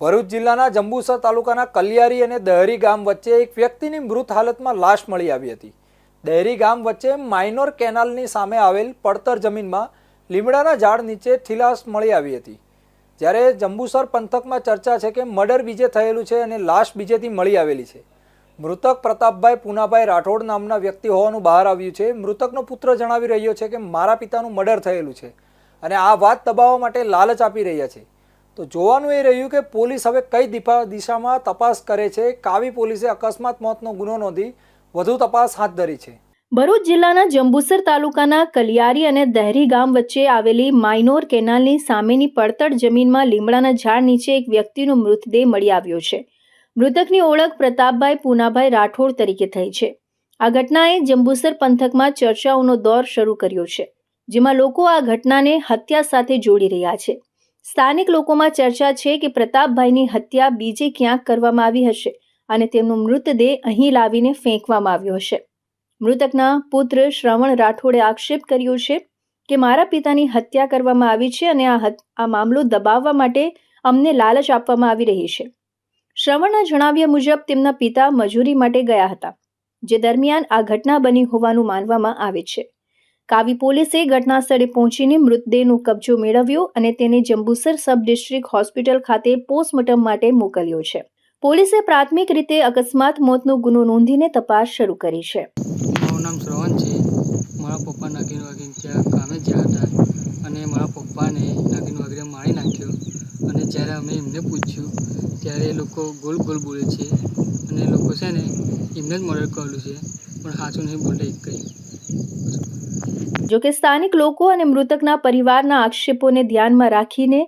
ભરૂચ જિલ્લાના જંબુસર તાલુકાના કલિયારી અને દહેરી ગામ વચ્ચે એક વ્યક્તિની મૃત હાલતમાં લાશ મળી આવી હતી. દહેરી ગામ વચ્ચે માઇનોર કેનાલની સામે આવેલ પડતર જમીનમાં લીમડાના ઝાડ નીચે થીલાશ મળી આવી હતી. જ્યારે જંબુસર પંથકમાં ચર્ચા છે કે મર્ડર બીજે થયેલું છે અને લાશ બીજેથી મળી આવેલી છે. મૃતક પ્રતાપભાઈ પૂનાભાઈ રાઠોડ નામના વ્યક્તિ હોવાનું બહાર આવ્યું છે. મૃતકનો પુત્ર જણાવી રહ્યો છે કે મારા પિતાનું મર્ડર થયેલું છે અને આ વાત દબાવવા માટે લાલચ આપી રહ્યા છે. તો જોવાનું એ રહ્યું કે પોલીસ હવે કઈ દિશા દિશામાં તપાસ કરે છે? કાવી પોલીસે અકસ્માત મોતનો ગુનો નોંધી વધુ તપાસ હાથ ધરી છે. ભરૂચ જિલ્લાના જંબુસર તાલુકાના કલિયારી અને દહેરી ગામ વચ્ચે આવેલી માઇનોર કેનાલની સામેની પડતર જમીનમાં લીમડાના ઝાડ નીચે એક વ્યક્તિનો મૃતદેહ મળી આવ્યો છે. મૃતકની ઓળખ પ્રતાપભાઈ પૂનાભાઈ રાઠોડ તરીકે થઈ છે. આ ઘટનાએ જંબુસર પંથકમાં ચર્ચાઓનો દોર શરૂ કર્યો છે, જેમાં લોકો આ ઘટનાને હત્યા સાથે જોડી રહ્યા છે. સ્થાનિક લોકોમાં ચર્ચા છે કે પ્રતાપભાઈની હત્યા બીજે ક્યાંક કરવામાં આવી હશે અને તેમનો મૃતદેહ અહીં લાવીને ફેંકવામાં આવ્યો હશે. મૃતકના પુત્ર શ્રવણ રાઠોડે આક્ષેપ કર્યો છે કે મારા પિતાની હત્યા કરવામાં આવી છે અને આ આ મામલો દબાવવા માટે અમને લાલચ આપવામાં આવી રહી છે. શ્રવણના જણાવ્યા મુજબ તેમના પિતા મજૂરી માટે ગયા હતા, જે દરમિયાન આ ઘટના બની હોવાનું માનવામાં આવે છે. કાવી પોલીસે ઘટના સ્થળે પહોંચીને મૃતદેહનો કબજો મેળવ્યો અને તેને જંબુસર સબ ડિસ્ટ્રિક્ટ હોસ્પિટલ ખાતે પોસ્ટમોર્ટમ માટે મોકલ્યો છે. પોલીસે પ્રાથમિક રીતે અકસ્માત મોતનો ગુનો નોંધીને તપાસ શરૂ કરી છે. મારું નામ શ્રવણ છે. મારા પપ્પા નાગીન વાગીન ત્યાં કામે ગયા હતા અને મારા પપ્પાને નાગીન વાગીને મારી નાખ્યો અને જ્યારે અમે એમને પૂછ્યું ત્યારે એ લોકો ગોલ ગોલ બોલે છે અને લોકો છે ને એમને જ મર્ડર કરેલું છે. પણ સાચું જોકે સ્થાનિક લોકો અને મૃતકના પરિવારના આક્ષેપોને ધ્યાનમાં રાખીને